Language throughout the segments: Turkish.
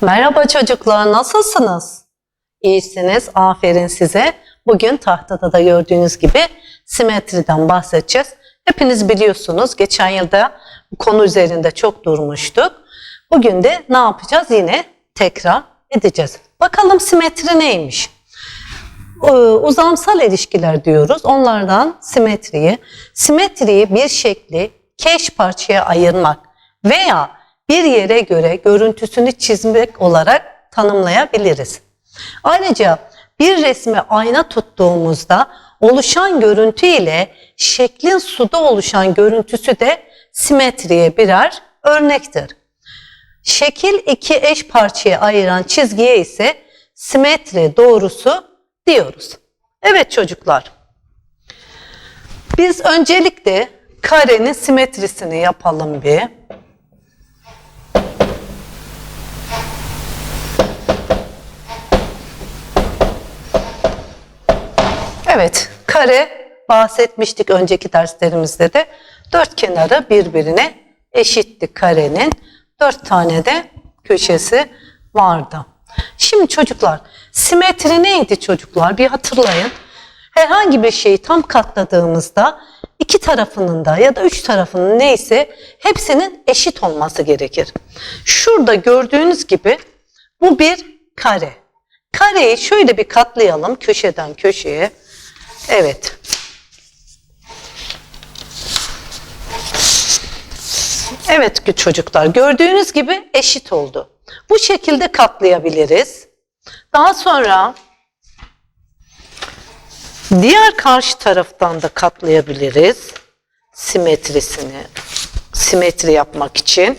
Merhaba çocuklar, nasılsınız? İyisiniz, aferin size. Bugün tahtada da gördüğünüz gibi simetriden bahsedeceğiz. Hepiniz biliyorsunuz, geçen yılda bu konu üzerinde çok durmuştuk. Bugün de ne yapacağız? Yine tekrar edeceğiz. Bakalım simetri neymiş? Ee, uzamsal ilişkiler diyoruz. Onlardan simetriyi, simetriyi bir şekli k eş parçaya ayırmak veya bir yere göre görüntüsünü çizmek olarak tanımlayabiliriz. Ayrıca bir resmi ayna tuttuğumuzda oluşan görüntü ile şeklin suda oluşan görüntüsü de simetriye birer örnektir. Şekil iki eş parçaya ayıran çizgiye ise simetri doğrusu diyoruz. Evet çocuklar. Biz öncelikle karenin simetrisini yapalım bir. Evet, kare bahsetmiştik önceki derslerimizde de. Dört kenarı birbirine eşitti karenin. Dört tane de köşesi vardı. Şimdi çocuklar, simetri neydi çocuklar? Bir hatırlayın. Herhangi bir şeyi tam katladığımızda iki tarafının da ya da üç tarafının neyse hepsinin eşit olması gerekir. Şurada gördüğünüz gibi bu bir kare. Kareyi şöyle bir katlayalım köşeden köşeye. Evet. Evet çocuklar gördüğünüz gibi eşit oldu. Bu şekilde katlayabiliriz. Daha sonra diğer karşı taraftan da katlayabiliriz. Simetrisini simetri yapmak için.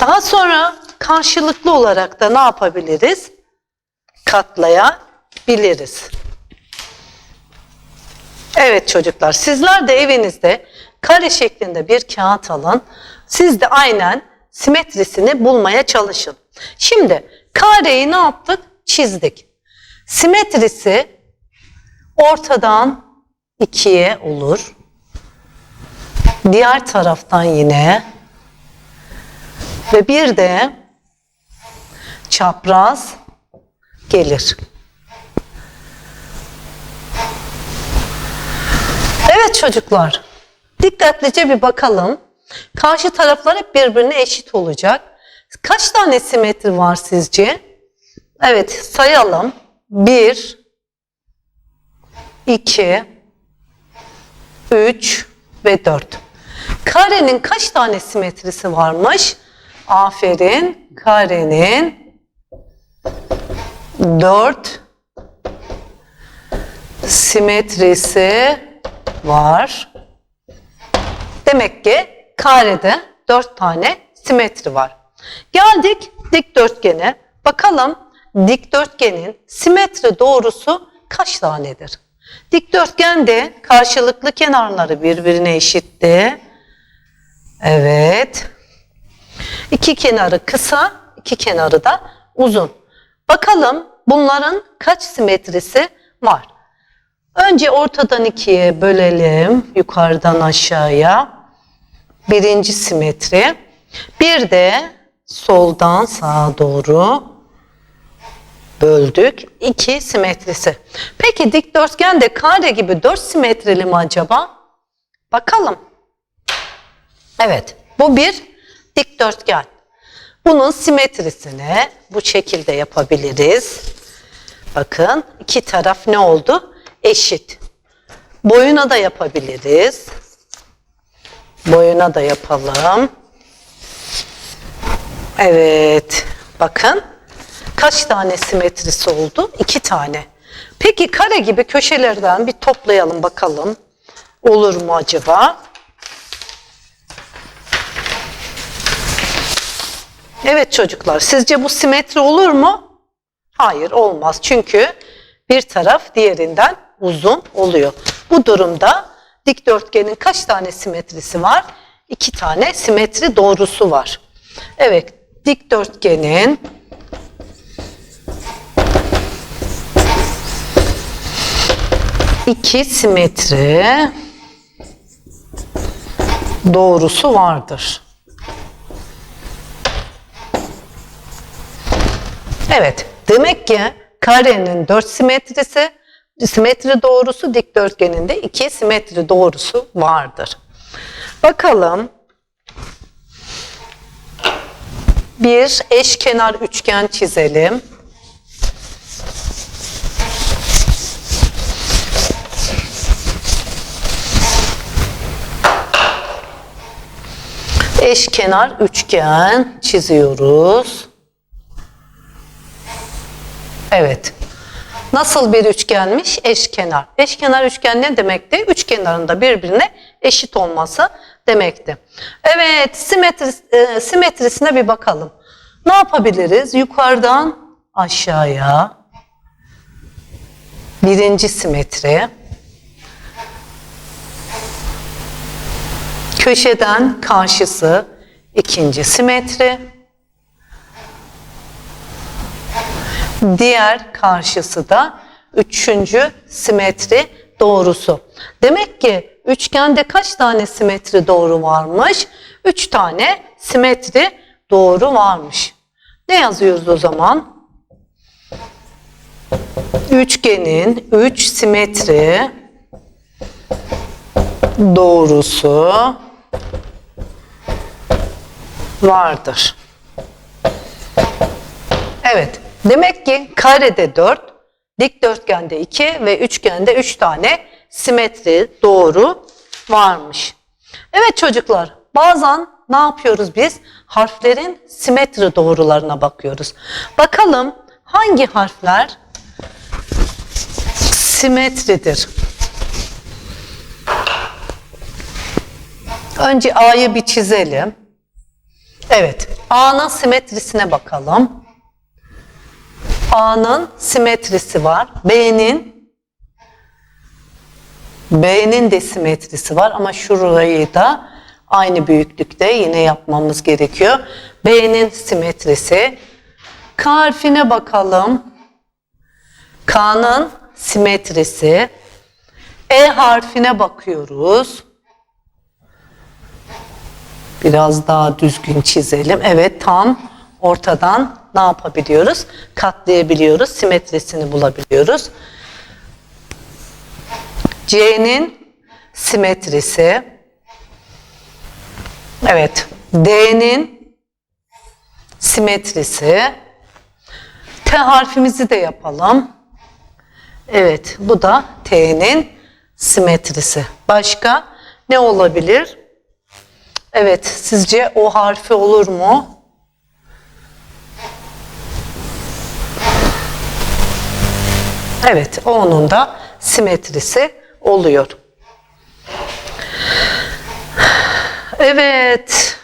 Daha sonra karşılıklı olarak da ne yapabiliriz? Katlayabiliriz. Evet çocuklar sizler de evinizde kare şeklinde bir kağıt alın. Siz de aynen simetrisini bulmaya çalışın. Şimdi kareyi ne yaptık? Çizdik. Simetrisi ortadan ikiye olur. Diğer taraftan yine ve bir de çapraz gelir. Evet çocuklar, dikkatlice bir bakalım. Karşı taraflar hep birbirine eşit olacak. Kaç tane simetri var sizce? Evet, sayalım. 1, 2, 3 ve 4. Karenin kaç tane simetrisi varmış? Aferin, karenin 4 simetrisi var. Demek ki karede 4 tane simetri var. Geldik dikdörtgene. Bakalım dikdörtgenin simetri doğrusu kaç tanedir? Dikdörtgende karşılıklı kenarları birbirine eşitti. Evet. İki kenarı kısa, iki kenarı da uzun. Bakalım bunların kaç simetrisi var? Önce ortadan ikiye bölelim yukarıdan aşağıya. Birinci simetri. Bir de soldan sağa doğru böldük. İki simetrisi. Peki dikdörtgen de kare gibi dört simetrili mi acaba? Bakalım. Evet bu bir dikdörtgen. Bunun simetrisini bu şekilde yapabiliriz. Bakın iki taraf ne oldu? Eşit. Boyuna da yapabiliriz. Boyuna da yapalım. Evet. Bakın. Kaç tane simetrisi oldu? İki tane. Peki kare gibi köşelerden bir toplayalım bakalım. Olur mu acaba? Evet çocuklar, sizce bu simetri olur mu? Hayır, olmaz. Çünkü bir taraf diğerinden uzun oluyor. Bu durumda dikdörtgenin kaç tane simetrisi var? İki tane simetri doğrusu var. Evet, dikdörtgenin iki simetri doğrusu vardır. Evet. Demek ki karenin 4 simetrisi, simetri doğrusu dikdörtgenin de 2 simetri doğrusu vardır. Bakalım. Bir eşkenar üçgen çizelim. Eşkenar üçgen çiziyoruz. Evet. Nasıl bir üçgenmiş? Eşkenar. Eşkenar üçgen ne demekti? Üç kenarında birbirine eşit olması demekti. Evet, simetri, e, simetrisine bir bakalım. Ne yapabiliriz? Yukarıdan aşağıya birinci simetri. Köşeden karşısı ikinci simetri. Diğer karşısı da üçüncü simetri doğrusu. Demek ki üçgende kaç tane simetri doğru varmış? Üç tane simetri doğru varmış. Ne yazıyoruz o zaman? Üçgenin üç simetri doğrusu vardır. Evet. Demek ki karede 4, dikdörtgende 2 ve üçgende 3 tane simetri doğru varmış. Evet çocuklar, bazen ne yapıyoruz biz? Harflerin simetri doğrularına bakıyoruz. Bakalım hangi harfler simetridir? Önce A'yı bir çizelim. Evet, A'nın simetrisine bakalım. A'nın simetrisi var. B'nin B'nin de simetrisi var ama şurayı da aynı büyüklükte yine yapmamız gerekiyor. B'nin simetrisi. K harfine bakalım. K'nın simetrisi. E harfine bakıyoruz. Biraz daha düzgün çizelim. Evet tam ortadan ne yapabiliyoruz? Katlayabiliyoruz. Simetrisini bulabiliyoruz. C'nin simetrisi. Evet. D'nin simetrisi. T harfimizi de yapalım. Evet. Bu da T'nin simetrisi. Başka ne olabilir? Evet. Sizce o harfi olur mu? Evet, onun da simetrisi oluyor. Evet.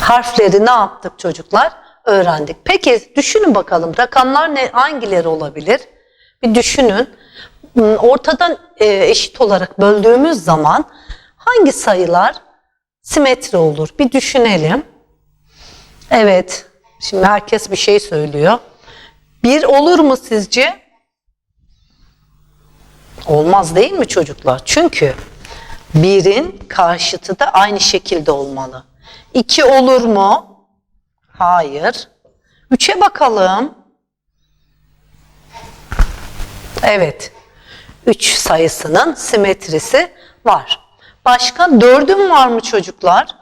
Harfleri ne yaptık çocuklar? Öğrendik. Peki düşünün bakalım rakamlar ne hangileri olabilir? Bir düşünün. Ortadan e, eşit olarak böldüğümüz zaman hangi sayılar simetri olur? Bir düşünelim. Evet. Şimdi herkes bir şey söylüyor. Bir olur mu sizce? Olmaz değil mi çocuklar? Çünkü birin karşıtı da aynı şekilde olmalı. İki olur mu? Hayır. Üçe bakalım. Evet. Üç sayısının simetrisi var. Başka dördün var mı çocuklar?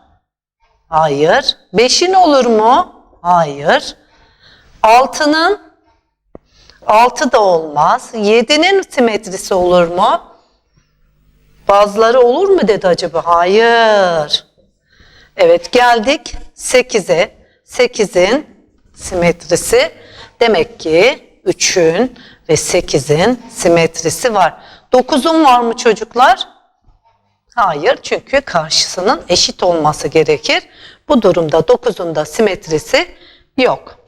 Hayır. Beşin olur mu? Hayır. Altının altı da olmaz. Yedinin simetrisi olur mu? Bazıları olur mu dedi acaba? Hayır. Evet geldik 8'e. 8'in simetrisi demek ki 3'ün ve 8'in simetrisi var. 9'un var mı çocuklar? Hayır çünkü karşısının eşit olması gerekir. Bu durumda 9'un da simetrisi yok.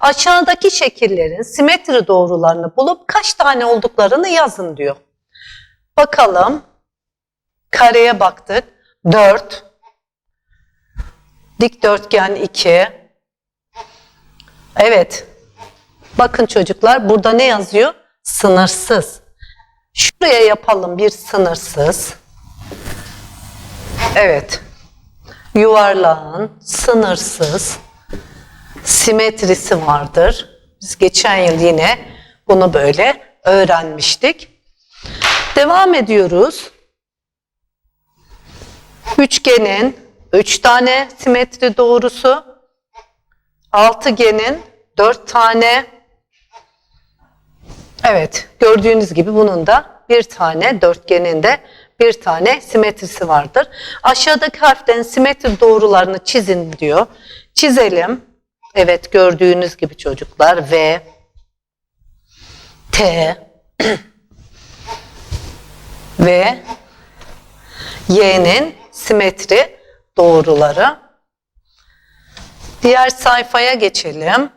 Aşağıdaki şekillerin simetri doğrularını bulup kaç tane olduklarını yazın diyor. Bakalım. Kareye baktık. 4. Dikdörtgen 2. Evet. Bakın çocuklar burada ne yazıyor? Sınırsız. Şuraya yapalım bir sınırsız. Evet. Yuvarlağın sınırsız simetrisi vardır. Biz geçen yıl yine bunu böyle öğrenmiştik. Devam ediyoruz. Üçgenin 3 tane simetri doğrusu, altıgenin 4 tane Evet, gördüğünüz gibi bunun da bir tane dörtgenin de bir tane simetrisi vardır. Aşağıdaki harflerin simetri doğrularını çizin diyor. Çizelim. Evet, gördüğünüz gibi çocuklar V, T ve Y'nin simetri doğruları. Diğer sayfaya geçelim.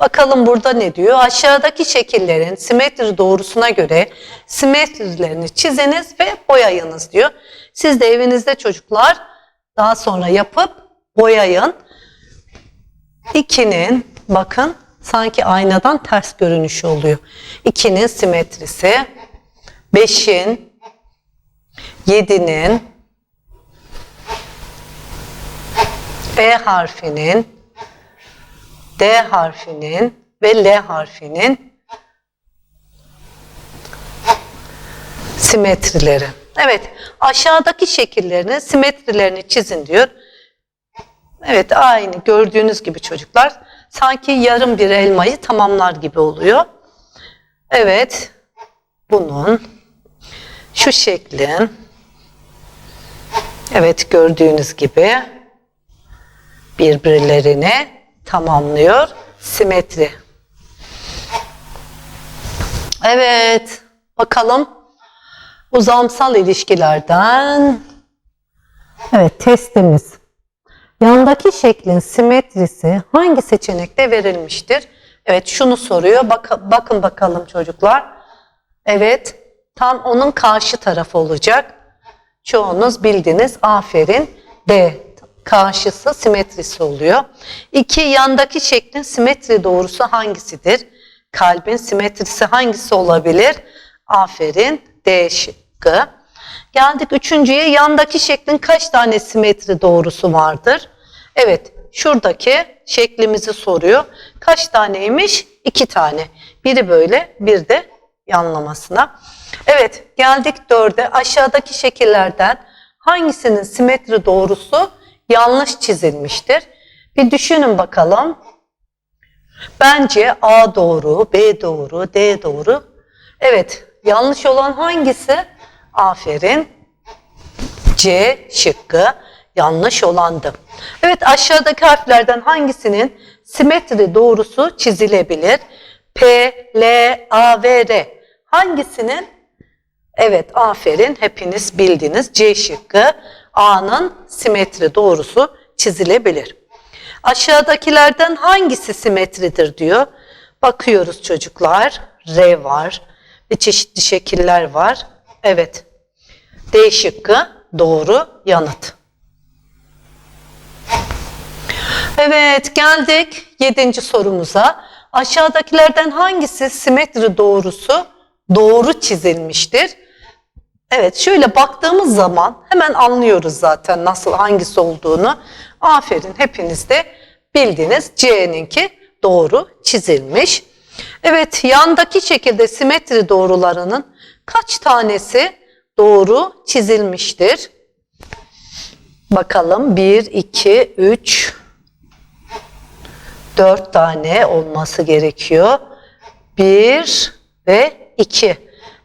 Bakalım burada ne diyor? Aşağıdaki şekillerin simetri doğrusuna göre simetrilerini çiziniz ve boyayınız diyor. Siz de evinizde çocuklar daha sonra yapıp boyayın. 2'nin bakın sanki aynadan ters görünüşü oluyor. 2'nin simetrisi, 5'in, 7'nin, E harfinin, D harfinin ve L harfinin simetrileri. Evet, aşağıdaki şekillerin simetrilerini çizin diyor. Evet, aynı gördüğünüz gibi çocuklar sanki yarım bir elmayı tamamlar gibi oluyor. Evet, bunun şu şeklin evet gördüğünüz gibi birbirlerini tamamlıyor. Simetri. Evet. Bakalım. Uzamsal ilişkilerden. Evet testimiz. Yandaki şeklin simetrisi hangi seçenekte verilmiştir? Evet şunu soruyor. Bak, bakın bakalım çocuklar. Evet tam onun karşı tarafı olacak. Çoğunuz bildiniz. Aferin. D karşısı simetrisi oluyor. İki yandaki şeklin simetri doğrusu hangisidir? Kalbin simetrisi hangisi olabilir? Aferin D şıkkı. Geldik üçüncüye yandaki şeklin kaç tane simetri doğrusu vardır? Evet şuradaki şeklimizi soruyor. Kaç taneymiş? İki tane. Biri böyle bir de yanlamasına. Evet geldik dörde aşağıdaki şekillerden hangisinin simetri doğrusu yanlış çizilmiştir. Bir düşünün bakalım. Bence A doğru, B doğru, D doğru. Evet, yanlış olan hangisi? Aferin. C şıkkı yanlış olandı. Evet, aşağıdaki harflerden hangisinin simetri doğrusu çizilebilir? P, L, A ve R. Hangisinin? Evet, aferin. Hepiniz bildiniz. C şıkkı A'nın simetri doğrusu çizilebilir. Aşağıdakilerden hangisi simetridir diyor. Bakıyoruz çocuklar. R var ve çeşitli şekiller var. Evet. D şıkkı doğru yanıt. Evet geldik yedinci sorumuza. Aşağıdakilerden hangisi simetri doğrusu doğru çizilmiştir? Evet şöyle baktığımız zaman hemen anlıyoruz zaten nasıl hangisi olduğunu. Aferin hepiniz de bildiniz C'ninki doğru çizilmiş. Evet yandaki şekilde simetri doğrularının kaç tanesi doğru çizilmiştir? Bakalım 1, 2, 3, 4 tane olması gerekiyor. 1 ve 2.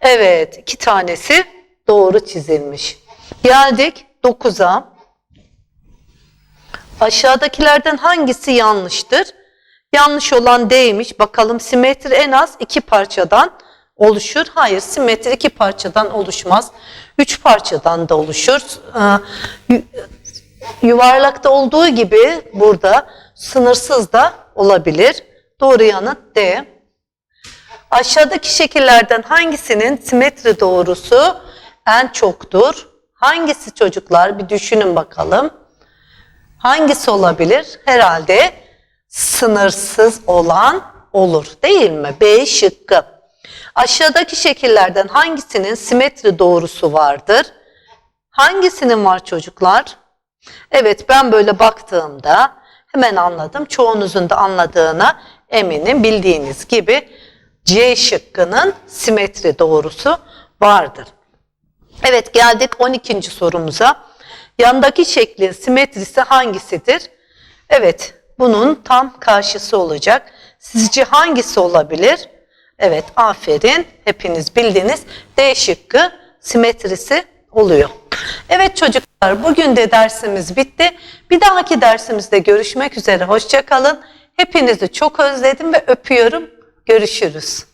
Evet iki tanesi doğru çizilmiş. Geldik 9'a. Aşağıdakilerden hangisi yanlıştır? Yanlış olan D'ymiş. Bakalım simetri en az iki parçadan oluşur. Hayır simetri iki parçadan oluşmaz. Üç parçadan da oluşur. Ee, yuvarlakta olduğu gibi burada sınırsız da olabilir. Doğru yanıt D. Aşağıdaki şekillerden hangisinin simetri doğrusu en çoktur? Hangisi çocuklar? Bir düşünün bakalım. Hangisi olabilir? Herhalde sınırsız olan olur değil mi? B şıkkı. Aşağıdaki şekillerden hangisinin simetri doğrusu vardır? Hangisinin var çocuklar? Evet ben böyle baktığımda hemen anladım. Çoğunuzun da anladığına eminim. Bildiğiniz gibi C şıkkının simetri doğrusu vardır. Evet geldik 12. sorumuza. Yandaki şeklin simetrisi hangisidir? Evet bunun tam karşısı olacak. Sizce hangisi olabilir? Evet aferin hepiniz bildiniz. D şıkkı simetrisi oluyor. Evet çocuklar bugün de dersimiz bitti. Bir dahaki dersimizde görüşmek üzere. Hoşçakalın. Hepinizi çok özledim ve öpüyorum. Görüşürüz.